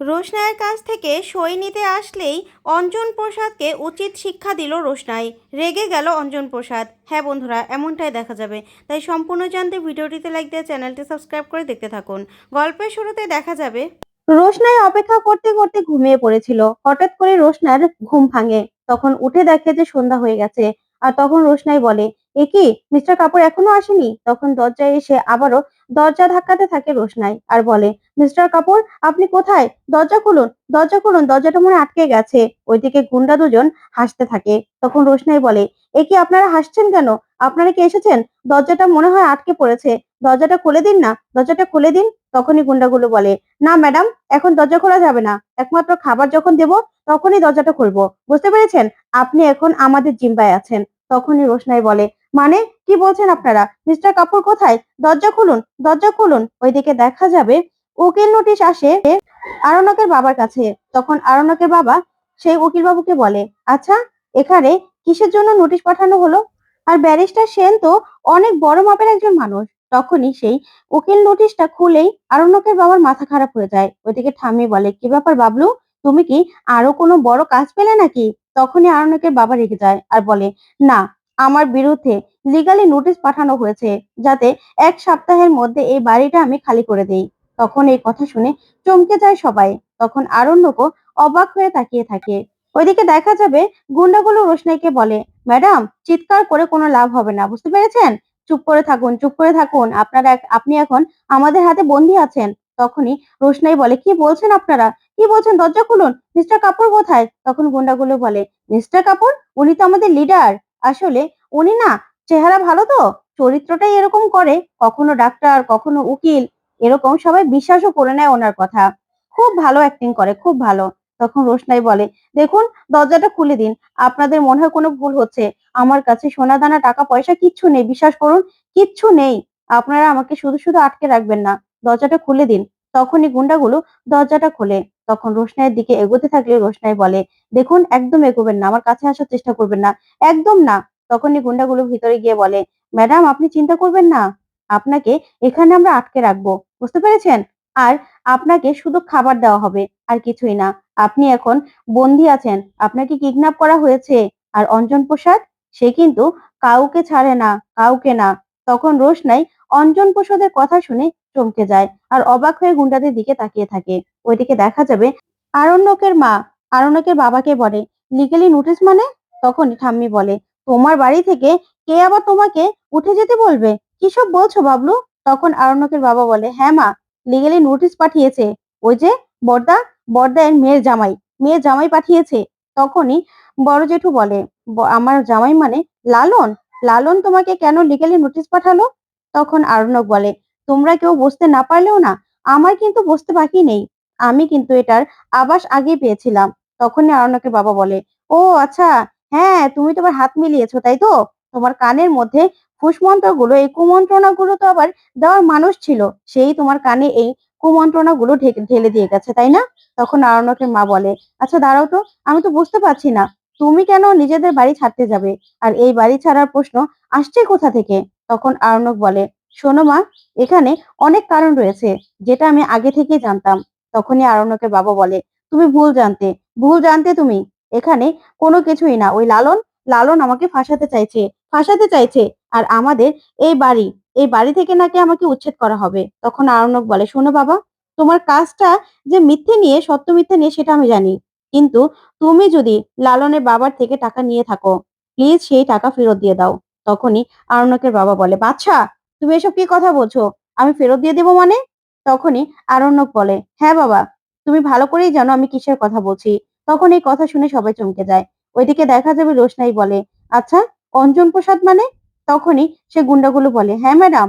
রোশনাইয়ের কাছ থেকে সই নিতে আসলেই অঞ্জন প্রসাদকে উচিত শিক্ষা দিল রোশনাই। রেগে গেল অঞ্জন প্রসাদ। হ্যাঁ বন্ধুরা, এমনটাই দেখা যাবে। তাই সম্পূর্ণ জানতে ভিডিওটিতে লাইক দিয়ে চ্যানেলটি সাবস্ক্রাইব করে দেখতে থাকুন। গল্পের শুরুতে দেখা যাবে, রোশনাই অপেক্ষা করতে করতে ঘুমিয়ে পড়েছিল। হঠাৎ করে রোশনার ঘুম ভাঙে। তখন উঠে দেখে যে সন্ধ্যা হয়ে গেছে। আর তখন রোশনাই বলে, এ কি? মিস্টার কাপুর এখনও আসেনি? তখন দরজায় এসে আবারও দরজা ধাক্কাতে থাকে রোশনাই আর বলে, মিস্টার কাপুর, আপনি কোথায়? দরজা খুলুন দরজা খুলুন, দরজাটা মনে আটকে গেছে। ওইদিকে গুন্ডা দুজন হাসতে থাকে। তখন রোশনাই বলে, এ কি আপনারা হাসছেন কেন? আপনারা কি এসেছেন? দরজাটা মনে হয় আটকে পড়েছে। দরজাটা খুলে দিন না, দরজাটা খুলে দিন। তখনই গুন্ডাগুলো বলে, না ম্যাডাম, এখন দরজা খোলা যাবে না। একমাত্র খাবার যখন দেব, তখনই দরজাটা খুলবো। বুঝতে পেরেছেন? আপনি এখন আমাদের জিম্বায় আছেন। তখনই রোশনাই বলে মানে? কি বলছেন আপনারা? মিস্টার কাপুর কোথায়? দরজা খুলুন দরজা খুলুন। ওইদিকে দেখা যাবে উকিল নোটিশ আসে আরণকের বাবার কাছে। তখন আরণকের বাবা সেই উকিল বাবুকে বলে আচ্ছা এখানে কিসের জন্য নোটিশ পাঠানো হলো? আর ব্যারিস্টার সেন তো অনেক বড় মাপের একজন মানুষ। তখনই সেই উকিল নোটিশটা খুলেই আরণ্যকের বাবার মাথা খারাপ হয়ে যায়। ওইদিকে ঠাম্মি বলে, কি ব্যাপার বাবলু? তুমি কি আরও কোনো বড় কাজ পেলে নাকি? তখনই আরণ্যকের বাবা রেগে যায় আর বলে, না, আমার বিরুদ্ধে লিগালি নোটিশ পাঠানো হয়েছে যাতে এক সপ্তাহের মধ্যে এই বাড়িটা আমি খালি করে দেই। তখন এই কথা শুনে চমকে যায় সবাই। তখন আরণ্যকও অবাক হয়ে তাকিয়ে থাকে। ওইদিকে দেখা যাবে গুন্ডাগুলো রোশনাইকে বলে, ম্যাডাম, চিৎকার করে কোনো লাভ হবে না, বুঝতে পেরেছেন? চুপ করে থাকুন, চুপ করে থাকুন। আপনারা আপনি এখন আমাদের হাতে বন্দি আছেন। তখনই রোশনাই বলে, কি বলছেন আপনারা? কি বলছেন? দরজা খুলুন। মিস্টার কাপুর কোথায়? তখন গুন্ডাগুলো বলে, মিস্টার কাপুর, উনি তো আমাদের লিডার। আসলে উনি না, চেহারা ভালো তো। চরিত্রটাই এরকম করে, কখনো ডাক্তার, কখনো উকিল। এরকম সবাই বিশ্বাসও করে নেয় ওনার কথা। খুব ভালো অ্যাক্টিং করে, খুব ভালো। তখন রোশনাই বলে, দেখুন, দরজাটা খুলে দিন। আপনাদের মনে হয় কোনো ভুল হচ্ছে। আমার কাছে সোনা দানা টাকা পয়সা কিচ্ছু নেই। বিশ্বাস করুন, কিচ্ছু নেই। আপনারা আমাকে শুধু শুধু আটকে রাখবেন না। দরজাটা খুলে দিন। তখনই গুন্ডাগুলো দরজাটা খোলে। তখন রোশনাইয়ের দিকে এগোতে থাকলে রোশনাই বলে, দেখুন, একদম এগোবেন না, আমার কাছে আসার চেষ্টা করবেন না। একদম না। তখনই গুন্ডাগুলো ভিতরে গিয়ে বলে, ম্যাডাম, আপনি চিন্তা করবেন না। আপনাকে এখানে আমরা আটকে রাখব। বুঝতে পেরেছেন? আর আপনাকে শুধু খাবার দেওয়া হবে, আর কিছুই না। আপনি এখন বন্দি আছেন। আপনাকে কিডন্যাপ করা হয়েছে। আর অঞ্জন প্রসাদ? সে কিন্তু কাউকে ছাড়ে না, কাউকে না। তখন রোশনাই অঞ্জন প্রসাদের কথা শুনে চমকে যায় আর অবাক হয়ে গুন্ডাদের দিকে তাকিয়ে থাকে। ওইদিকে দেখা যাবে আরণ্যকের মা, আরণ্যকের বাবাকে বলে, লিগালি নোটিশ মানে? তখনই ঠাম্মি বলে, তোমার বাড়ি থেকে কে আবার তোমাকে উঠে যেতে বলবে? কিসব বলছো বাবলু? তখন আরণ্যকের বাবা বলে হ্যাঁ মা, লিগেলি নোটিশ পাঠিয়েছে। ওই যে বর্দা বর্দায়ের মেয়ের জামাই মেয়ের জামাই পাঠিয়েছে। তখনই বড় জেঠু বলে আমার জামাই মানে লালন? লালন তোমাকে কেন লিগালি নোটিশ পাঠালো? তখন আরণ্যক বলে তোমরা কেউ বুঝতে না পারলেও না, আমার কিন্তু বুঝতে বাকি নেই। আমি কিন্তু এটার আবাস আগেই পেয়েছিলাম। তখনই আরণ্যকের বাবা বলে, ও আচ্ছা হ্যাঁ তুমি তোমার হাত মিলিয়েছো, তাই তো? তোমার কানের মধ্যে ফুসমন্ত্রগুলো এই কুমন্ত্রণা গুলো তো আবার দেওয়ার মানুষ ছিল। সেই তোমার কানে এই কুমন্ত্রণা গুলো ঢেলে দিয়ে গেছে, তাই না? তখন আরণ্যকের মা বলে আচ্ছা দাঁড়াও তো, আমি তো বুঝতে পারছি না। তুমি কেন নিজেদের বাড়ি ছাড়তে যাবে? আর এই বাড়ি ছাড়ার প্রশ্ন আসছে কোথা থেকে? তখন আরণ্যক বলে শোনো মা, এখানে অনেক কারণ রয়েছে, যেটা আমি আগে থেকেই জানতাম। তখনই আরণ্যকের বাবা বলে, তুমি ভুল জানতে ভুল জানতে তুমি। এখানে কোনো কিছুই না। ওই লালন লালন আমাকে ফাঁসাতে চাইছে ফাঁসাতে চাইছে। আর আমাদের এই বাড়ি এই বাড়ি থেকে নাকি আমাকে উচ্ছেদ করা হবে। তখন আরণ্যক বলে, শোনো বাবা, তোমার কাজটা যে মিথ্যে নিয়ে, সত্য মিথ্যে নিয়ে, সেটা আমি জানি। কিন্তু তুমি যদি লালনের বাবার থেকে টাকা নিয়ে থাকো প্লিজ সেই টাকা ফেরত দিয়ে দাও। তখনই আরণ্যকের বাবা বলে বাচ্চা তুমি এসব কি কথা বলছো? আমি ফেরত দিয়ে দেবো মানে? তখনই আরণ্যক বলে হ্যাঁ বাবা, তুমি ভালো করেই জানো আমি কিসের কথা বলছি। তখন এই কথা শুনে সবাই চমকে যায়। ওইদিকে দেখা যাবে রোশনাই বলে আচ্ছা অঞ্জন প্রসাদ মানে? তখনই সে গুন্ডাগুলো বলে হ্যাঁ ম্যাডাম,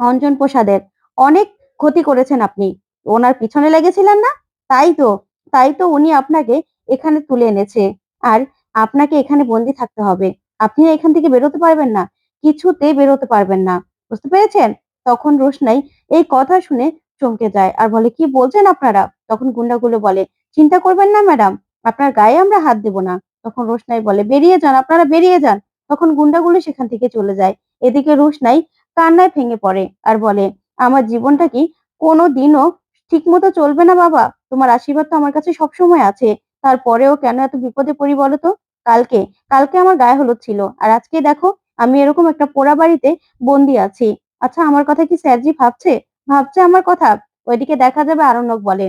অঞ্জন প্রসাদের। অনেক ক্ষতি করেছেন আপনি। ওনার পিছনে লেগেছিলেন না? তাই তো তাই তো উনি আপনাকে এখানে তুলে এনেছে। আর আপনাকে এখানে বন্দি থাকতে হবে। আপনি এখান থেকে বেরোতে পারবেন না। কিছুতে বেরোতে পারবেন না। বুঝতে পেরেছেন? তখন রোশনাই এই কথা শুনে চমকে যায় আর বলে, কি বলছেন আপনারা? তখন গুন্ডাগুলো বলে, চিন্তা করবেন না ম্যাডাম, আপনার গায়ে আমরা হাত দেব না। তখন রোশনাই বলে, বেরিয়ে যান, আপনারা বেরিয়ে যান। তখন গুন্ডাগুলো সেখান থেকে চলে যায়। এদিকে রোশনাই কান্নায় ভেঙে পড়ে আর বলে, আমার জীবনটা কি কোনো দিনও ঠিক মতো চলবে না বাবা? তোমার আশীর্বাদ তো আমার কাছে সবসময় আছে। তারপরেও কেন এত বিপদে পড়ি বলো তো? কালকে কালকে আমার গায়ে হলুদ ছিল। আর আজকে দেখো আমি এরকম একটা পোড়া বাড়িতে বন্দি আছি। আচ্ছা আমার কথা কি স্যারজি ভাবছে? ভাবছে আমার কথা। ওইদিকে দেখা যাবে আরণ্যক বলে।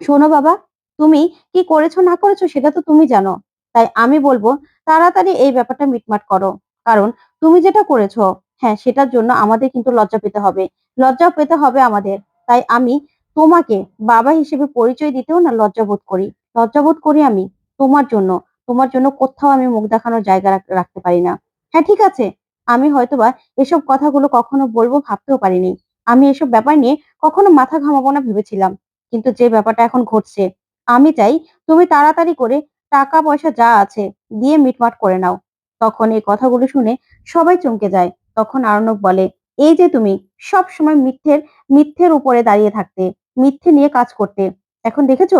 শোনো বাবা, তুমি কি করেছ না করেছ সেটা তো তুমি জানো। তাই আমি বলব, তাড়াতাড়ি এই ব্যাপারটা মিটমাট করো। কারণ তুমি যেটা করেছ হ্যাঁ সেটার জন্য আমাদের কিন্তু লজ্জা পেতে হবে। লজ্জা পেতে হবে আমাদের। তাই আমি তোমাকে বাবা হিসেবে পরিচয় দিতেও না লজ্জা বোধ করি। লজ্জা বোধ করি আমি তোমার জন্য। তোমার জন্য কোথাও আমি মুখ দেখানোর জায়গা রাখতে পারি না। হ্যাঁ ঠিক আছে। আমি হয়তোবা এসব কথাগুলো কখনো বলব ভাবতেও পারিনি। আমি এসব ব্যাপার নিয়ে কখনো মাথা ঘামাবো না ভেবেছিলাম। কিন্তু যে ব্যাপারটা এখন ঘটছে, আমি চাই তুমি তাড়াতাড়ি করে টাকা পয়সা যা আছে দিয়ে মিটমাট করে নাও। তখন এই কথাগুলো শুনে সবাই চমকে যায়। তখন আরণব বলে, এই যে তুমি সব সময় মিথ্যের মিথ্যের উপরে দাঁড়িয়ে থাকতে, মিথ্যে নিয়ে কাজ করতে। এখন দেখেছ?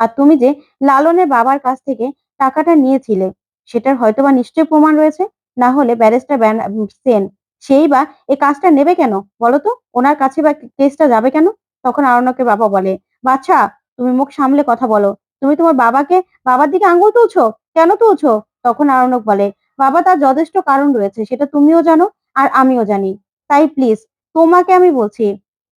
আর তুমি যে লালনের বাবার কাছ থেকে টাকাটা নিয়েছিলে, সেটার হয়তোবা নিশ্চয় প্রমাণ রয়েছে? না হলে ব্যারিস্টার সেন সেই বা এই কাজটা নেবে কেন? বলো তো, ওনার কাছে বা কেসটা যাবে কেন? তখন আরণ্যকের বাবা বলে বাচ্চা তুমি মুখ সামলে কথা বলো। তুমি তোমার বাবাকে, বাবার দিকে আঙ্গুল তুলছো? কেন তুলছো? তখন আরণ্যক বলে, বাবা, তার যথেষ্ট কারণ রয়েছে, সেটা তুমিও জানো আর আমিও জানি। তাই প্লিজ তোমাকে আমি বলছি,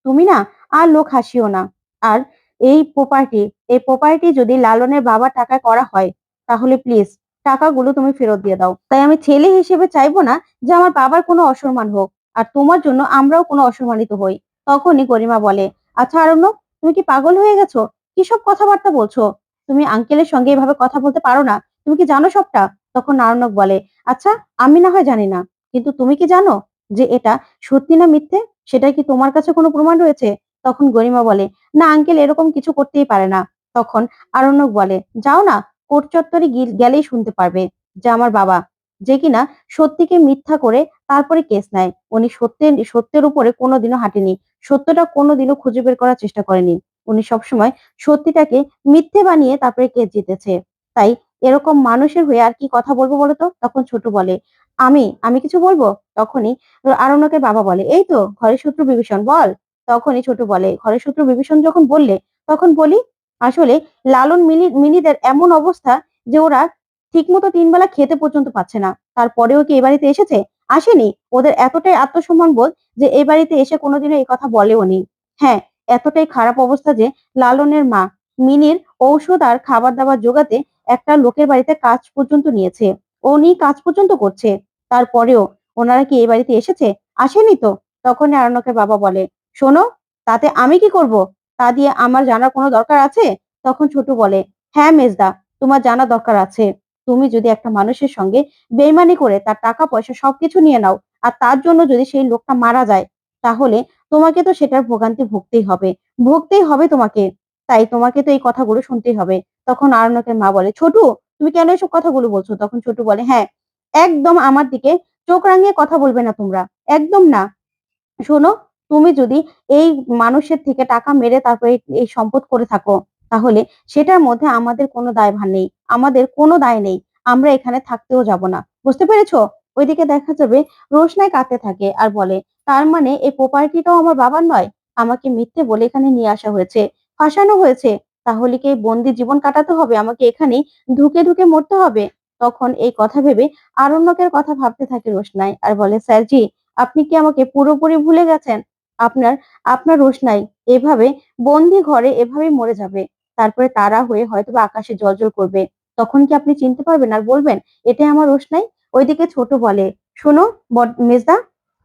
তুমি না আর লোক হাসিও না। আর এই প্রপার্টি এই প্রপার্টি যদি লালনের বাবার টাকায় করা হয়, তাহলে প্লিজ টাকাগুলো তুমি ফেরত দিয়ে দাও। তাই আমি ছেলে হিসেবে চাইব না যে আমার বাবার কোনো অসম্মান হোক, আর তোমার জন্য আমরাও কোনো অসম্মানিত হই। তখনই গরিমা বলে আচ্ছা আরণ্য, তুমি কি পাগল হয়ে গেছো? কিসব কথাবার্তা বলছো? তুমি আঙ্কেলের সঙ্গে এভাবে কথা বলতে পারো না? তুমি কি জানো সবটা? তখন নারায়ণক বলে আচ্ছা আমি না হয় জানি না, কিন্তু তুমি কি জানো যে এটা সত্যি না মিথ্যে? সেটা কি তোমার কাছে কোনো প্রমাণ রয়েছে? তখন গরিমা বলে, না, আঙ্কেল, এরকম কিছু করতেই পারে না। তখন আরণ্যক বলে, যাও না কোর্ট চত্বরে গেলেই শুনতে পারবে যে আমার বাবা যে কিনা সত্যিকে মিথ্যা করে তারপরে কেস নেয়। উনি সত্যের সত্যের উপরে কোনোদিনও হাঁটেনি। সত্যটা কোনোদিনও খুঁজে বের করার চেষ্টা করেনি। উনি সবসময় সত্যিটাকে মিথ্যে বানিয়ে তারপরে কেস জিতেছে। তাই এরকম মানুষের হয়ে আর কি কথা বলব বলতো তখন ছোট বলে, আমি আমি কিছু বলব? তখনই আরণ্যকের বাবা বলে, এই তো, ঘরের শত্রু বিভীষণ, বল। তখনই ছোট বলে, ঘরের শত্রু বিভীষণ যখন বললে, তখন বলি আসলে লালন মিনি, মিনিদের এমন অবস্থা যে ওরা ঠিকমতো তিন বেলা খেতে পর্যন্ত পাচ্ছে না। তারপরেও কি এ বাড়িতে এসেছে? আসেনি। ওদের এতটাই আত্মসম্মান বোধ যে এ বাড়িতে এসে কোনোদিনও এই কথা বলেও নি হ্যাঁ এতটাই খারাপ অবস্থা যে লালনের মা মিনির ঔষধ আর খাবার দাবার জোগাতে একটা লোকের বাড়িতে কাজ পর্যন্ত নিয়েছে। উনি কাজ পর্যন্ত করছে। তারপরেও ওনারা কি এই বাড়িতে এসেছে? আসেনি তো? তখন আরণ্যকের বাবা বলে, শোনো, তাতে আমি কি করব? তা দিয়ে আমার জানার কোনো দরকার আছে? তখন ছোট বলে হ্যাঁ মেজদা, তোমার জানা দরকার আছে। তুমি যদি একটা মানুষের সঙ্গে বেইমানি করে তার টাকা, পয়সা সবকিছু নিয়ে নাও আর তার জন্য যদি সেই লোকটা মারা যায়, তাহলে তোমাকে তো সেটার ভোগান্তি ভুগতেই হবে। ভুগতেই হবে তোমাকে। তাই তোমাকে তো এই কথাগুলো শুনতেই হবে। তখন আরণ্যকের মা বলে, ছোটু, তুমি কেন এসব কথাগুলো বলছো? তখন ছোটু বলে হ্যাঁ একদম আমার দিকে চোখ রাঙিয়ে কথা বলবে না তোমরা। একদম না। শোনো তুমি যদি এই মানুষের থেকে টাকা মেরে তারপরে এই- সম্পদ করে থাকো, তাহলে সেটার মধ্যে আমাদের কোনো দায়ভার নেই, আমাদের কোনো দায় নেই, আমরা এখানে থাকতেও যাব না। বুঝতে পেরেছ? ওইদিকে দেখা যাবে রোশনাই কাঁদতে থাকে আর বলে, তার মানে এই প্রপার্টিটাও আমার বাবার নয়? আমাকে মিথ্যে বলে এখানে নিয়ে আসা হয়েছে, ফাঁসানো হয়েছে? তাহলে কি বন্দি জীবন কাটাতে হবে? আমাকে এখানেই ঢুকে ঢুকে মরতে হবে? তখন এই কথা ভেবে আরণ্যকের কথা ভাবতে থাকে রোশনাই আর বলে, স্যারজি, আপনি কি আমাকে পুরোপুরি ভুলে গেছেন? আপনার আপনার রোশনাই এভাবে বন্দি ঘরে এভাবেই মরে যাবে। তারপরে তারা হয়ে হয়তো আকাশে জলজল করবে। তখন কি আপনি চিনতে পারবেন আর বলবেন, এটাই আমার রোশনাই ওইদিকে ছোট বলে, শোনো মেজদা,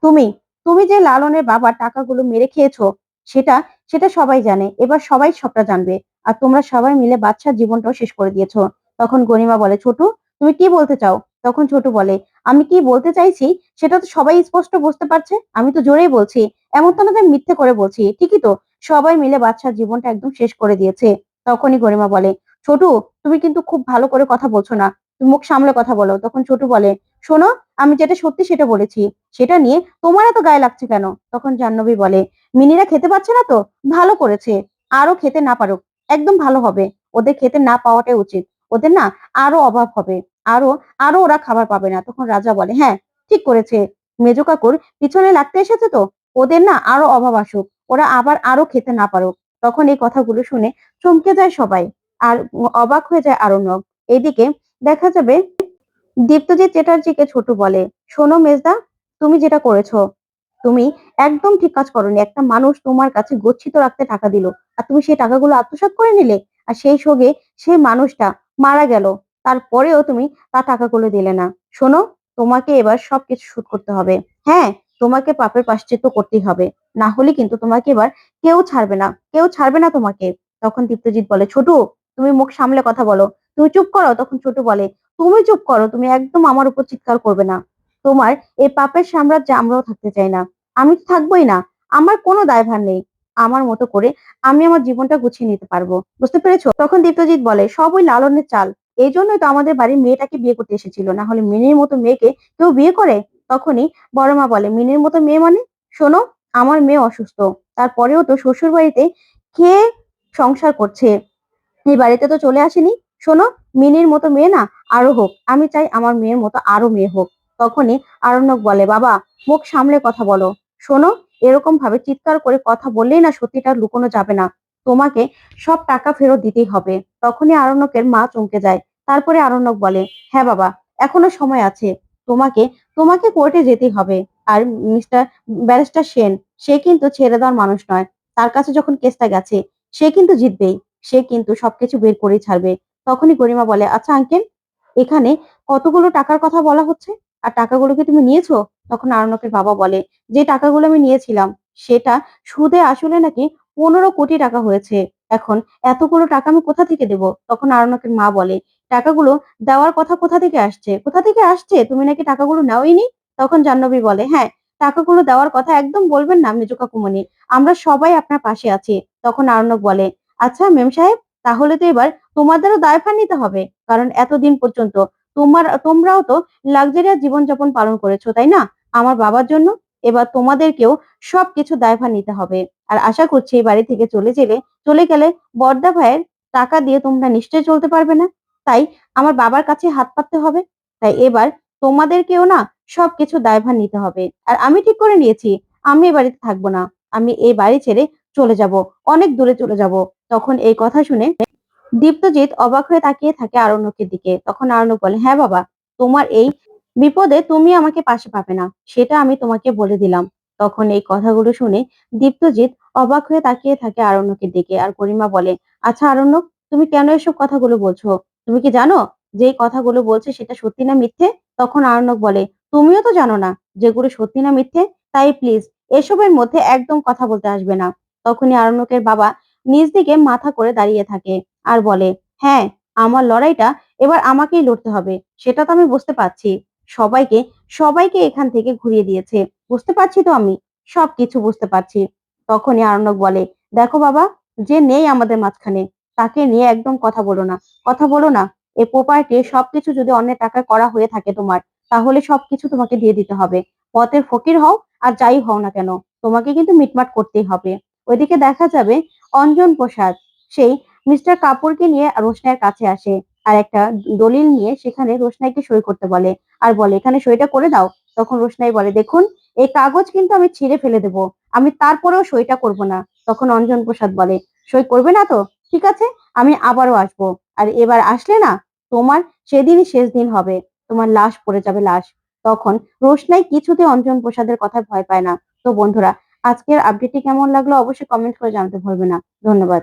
তুমি তুমি যে লালনের বাবার টাকাগুলো মেরে খেয়েছো, সেটা সেটা সবাই জানে। এবার সবাই সবটা জানবে। আর তোমরা সবাই মিলে বাচ্চার জীবনটাও শেষ করে দিয়েছ। তখন গরিমা বলে, ছোট, তুমি কি বলতে চাও? তখন ছোট বলে, আমি কি বলতে চাইছি? সেটা তো সবাই স্পষ্ট বুঝতে পারছে। আমি তো জোরেই বলছি। এমন তো না যে আমি মিথ্যে করে বলছি, ঠিকই তো, সবাই মিলে বাচ্চার জীবনটা একদম শেষ করে দিয়েছে, তখনই গরিমা বলে, ছোটু, তুমি কিন্তু খুব ভালো করে কথা বলছো না, তুমি মুখ সামলে কথা বলো, তখন ছোটু বলে, শোনো, আমি যেটা সত্যি সেটা বলেছি, সেটা নিয়ে তোমার এত গায়ে লাগছে কেন? তখন জাহ্নবী বলে, মিনিরা খেতে পাচ্ছে না তো? ভালো করেছে, আরও খেতে না পারুক, একদম ভালো হবে, ওদের খেতে না পাওয়াটাই উচিত, ওদের না আরও অভাব হবে, আরও আরও ওরা খাবার পাবে না, তখন রাজা বলে হ্যাঁ ঠিক করেছে, মেজো কাকুর পিছনে লাগতে এসেছে তো? ওদের না আরও অভাব আসুক, ওরা আবার আরও খেতে না পারুক, তখন এই কথাগুলো শুনে চমকে যায় সবাই, আর অবাক হয়ে যায় আরণ্যক। এইদিকে দেখা যাবে দীপ্তজিৎ চ্যাটার্জিকে ছোট বলে, শোনো মেজদা, তুমি যেটা করেছ, তুমি একদম ঠিক কাজ করনি। একটা মানুষ তোমার কাছে গচ্ছিত রাখতে টাকা দিল, আর তুমি সেই টাকাগুলো আত্মসাৎ করে নিলে, আর সেই সঙ্গে সেই মানুষটা মারা গেল, তারপরেও তুমি তার টাকাগুলো দিলে না। শোনো, তোমাকে এবার সবকিছু শোধ করতে হবে। হ্যাঁ তোমাকে পাপের পাশ্চিত্য করতেই হবে। না হলে কিন্তু তোমাকে এবার কেউ ছাড়বে না। কেউ ছাড়বে না তোমাকে। তখন দীপ্তজিৎ বলে, ছোটু, তুমি মুখ সামলে কথা বলো। তুমি চুপ করো। তখন ছোট বলে, তুমি চুপ করো। তুমি একদম আমার উপর চিৎকার করবে না। তোমার এই পাপের সাম্রাজ্যে আমরাও থাকতে চাই না। আমি তো থাকবোই না। আমার কোনো দায়ভার নেই। আমার মতো করে আমি আমার জীবনটা গুছিয়ে নিতে পারব। বুঝতে পেরেছ? তখন দীপ্তজিৎ বলে, সব ওই লালনের চাল। এই জন্যই তো আমাদের বাড়ির মেয়েটাকে বিয়ে করতে এসেছিল। না হলে মিনির মতো মেয়েকে কেউ বিয়ে করে? তখনই বড় মা বলে, মিনের মতো মেয়ে মানে? শোনো, আমার মেয়ে অসুস্থ। তারপরেও তো শ্বশুর বাড়িতে কে সংসার করছে? এই বাড়িতে তো চলে আসেনি। শোনো, মিনির মতো মেয়ে না আরও হোক। আমি চাই আমার মেয়ের মতো আরও মেয়ে হোক। তখনই আরণ্যক বলে, বাবা, মুখ সামলে কথা বলো। শোনো, এরকম ভাবে চিৎকার করে কথা বললেই না সত্যিটা লুকোনো যাবে না। তোমাকে সব টাকা ফেরত দিতেই হবে। তখনই আরণ্যকের মা চমকে যায়। তারপরে আরণ্যক বলে হ্যাঁ বাবা, এখনও সময় আছে। তোমাকে তোমাকে কোর্টে যেতে হবে। আর মিস্টার ব্যারিস্টার সেন, সে কিন্তু ছেড়ে দেওয়ার মানুষ নয়। তার কাছে যখন কেসটা গেছে, সে কিন্তু জিতবেই। সে কিন্তু সবকিছু বের করেই ছাড়বে। তখনই গরিমা বলে আচ্ছা আঙ্কেল এখানে কতগুলো টাকার কথা বলা হচ্ছে? আর টাকাগুলো কি তুমি নিয়েছো? তখন আরণকের বাবা বলে, যে টাকাগুলো আমি নিয়েছিলাম, সেটা সুদে আসলে নাকি পনেরো কোটি টাকা হয়েছে। এখন এতগুলো টাকা আমি কোথা থেকে দেব? তখন আরণকের মা বলে টাকাগুলো দেওয়ার কথা কোথা থেকে আসছে? কোথা থেকে আসছে? তুমি নাকি টাকাগুলো নেওইনি তখন জাহ্নবী বলে হ্যাঁ টাকাগুলো দেওয়ার কথা একদম বলবেন না মেজো কাকুমনি আমরা সবাই আপনার পাশে আছি। তখন আরণক বলে আচ্ছা মেম সাহেব, তাহলে তো এবার তোমাদেরও দায়ভার নিতে হবে। কারণ এতদিন পর্যন্ত তোমার, তোমরাও তো লাক্সারিয়াস জীবনযাপন পালন করেছ, তাই না? আমার বাবার জন্য এবার তোমাদেরকেও সবকিছু দায়ভার নিতে হবে। আর আশা করছি এই বাড়ি থেকে চলে গেলে চলে গেলে বর্দা ভাইয়ের টাকা দিয়ে তোমরা নিশ্চয়ই চলতে পারবে না। তাই আমার বাবার কাছে হাত পাততে হবে। তাই এবার তোমাদেরকেও না সবকিছু দায়ভার নিতে হবে। আর আমি ঠিক করে নিয়েছি, আমি এই বাড়িতে থাকব না। আমি এই বাড়ি ছেড়ে চলে যাব, অনেক দূরে চলে যাব। তখন এই কথা শুনে দীপ্তজিৎ অবাক হয়ে তাকিয়ে থাকে আরণ্যকের দিকে। তখন আরণ্যক বলে হ্যাঁ বাবা, তোমার এই বিপদে তুমি আমাকে পাশে পাবে না, সেটা আমি তোমাকে বলে দিলাম। তখন এই কথাগুলো শুনে দীপ্তজিৎ অবাক হয়ে তাকিয়ে থাকে আরণ্যকের দিকে। আর গরিমা বলে আচ্ছা আরণ্যক, তুমি কেন এসব কথাগুলো বলছো? তুমি কি জানো যে কথাগুলো বলছে সেটা সত্যি না মিথ্যে? তখন আরণ্যক বলে, তুমিও তো জানো না যেগুলো সত্যি না মিথ্যে? তাই প্লিজ এসবের মধ্যে একদম কথা বলতে আসবে না। তখনই আরণ্যকের বাবা নিজ দিকে মাথা করে দাঁড়িয়ে থাকে আর বলে হ্যাঁ আমার লড়াইটা এবার আমাকেই লড়তে হবে, সেটা তো আমি বুঝতে পারছি। সবাইকে সবাইকে এখান থেকে ঘুরিয়ে দিয়েছে, বুঝতে পারছি তো আমি? সবকিছু বুঝতে পারছি। তখনই আরণ্যক বলে, দেখো বাবা, যে নেই আমাদের মাঝখানে তাকে নিয়ে একদম কথা বলো না। কথা বলো না এই প্রপার্টি সবকিছু যদি অন্যের টাকায় করা হয়ে থাকে তোমার, তাহলে সবকিছু তোমাকে দিয়ে দিতে হবে। পথের ফকির হও আর যাই হও না কেন, তোমাকে কিন্তু মিটমাট করতেই হবে। ওইদিকে দেখা যাবে অঞ্জন প্রসাদ, সেই মিস্টার কাপুরকে নিয়ে রোশনাইয়ের কাছে আসে আর একটা দলিল নিয়ে সেখানে রোশনাইকে সই করতে বলে। আর বলে, এখানে সইটা করে দাও। তখন রোশনাই বলে, দেখুন, এই কাগজ কিন্তু আমি ছিঁড়ে ফেলে দেব। আমি তারপরেও সইটা করব না। তখন অঞ্জন প্রসাদ বলে, সই করবে না তো? ঠিক আছে? আমি আবারও আসব। আর এবার আসলে না, তোমার সেদিনই শেষ দিন হবে। তোমার লাশ পড়ে যাবে লাশ। তখন রোশনাই কিছুতে অঞ্জন প্রসাদের কথা ভয় পায় না। তো বন্ধুরা, আজকের আপডেটটি কেমন লাগল অবশ্যই কমেন্ট করে জানাতে ভুলবে না। ধন্যবাদ।